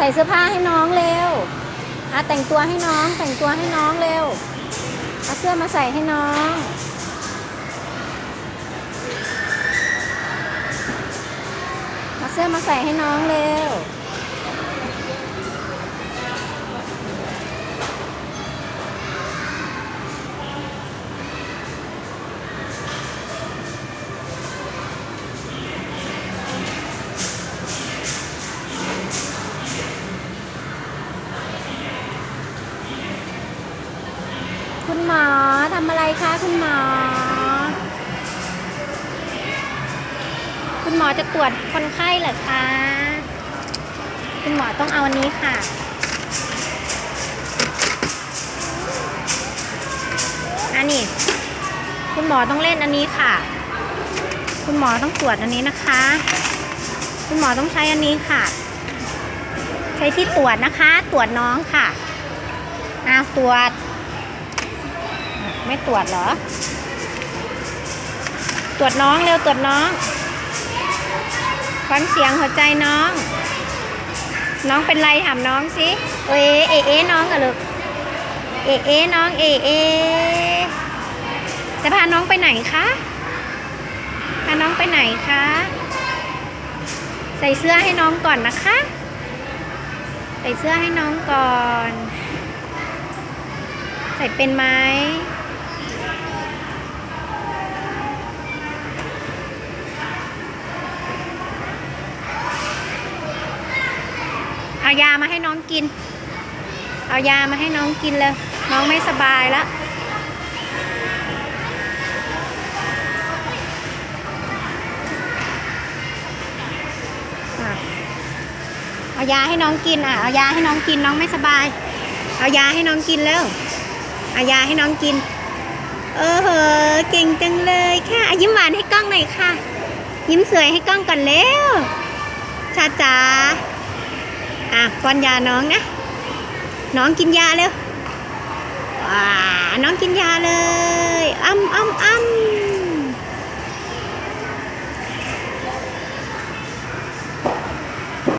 ใส่เสื้อผ้าให้น้องเร็วอาแต่งตัวให้น้องแต่งตัวให้น้องเร็วเอาเสื้อมาใส่ให้น้องเอาเสื้อมาใส่ให้น้องเร็ว คุณหมอทำอะไรคะคุณหมอ คุณหมอจะตรวจคนไข้เหรอคะ คุณหมอต้องเอาอันนี้ค่ะ อันนี้ คุณหมอต้องเล่นอันนี้ค่ะ คุณหมอต้องตรวจอันนี้นะคะ คุณหมอต้องใช้อันนี้ค่ะ ใช้ที่ตรวจนะคะ ตรวจน้องค่ะอ้าวตรวจ ไม่ตรวจเหรอ ตรวจน้องเร็วตรวจน้องฟังเสียงหัวใจน้อง น้องเป็นไรถามน้องสิเอเอเอน้องอะลูกเอเอน้องเอเอจะพาน้องไปไหนคะพาน้องไปไหนคะใส่เสื้อให้น้องก่อนนะคะ ใส่เสื้อให้น้องก่อน ใส่เป็นไหม เอายามาให้น้องกิน เอายามาให้น้องกินเลย น้องไม่สบายแล้วเอายาให้น้องกินอะ เอายาให้น้องกินน้องไม่สบาย เอายาให้น้องกินแล้วเอายาให้น้องกิน เออเหอะเก่งจังเลยค่ะยิ้มหวานให้กล้องหน่อยค่ะ ยิ้มสวยให้กล้องก่อนเร็วชาจ๋า ป้อนยาน้องนะ น้องกินยาเร็วว้าน้องกินยาเลยอ้ำอ้ำอ้ำ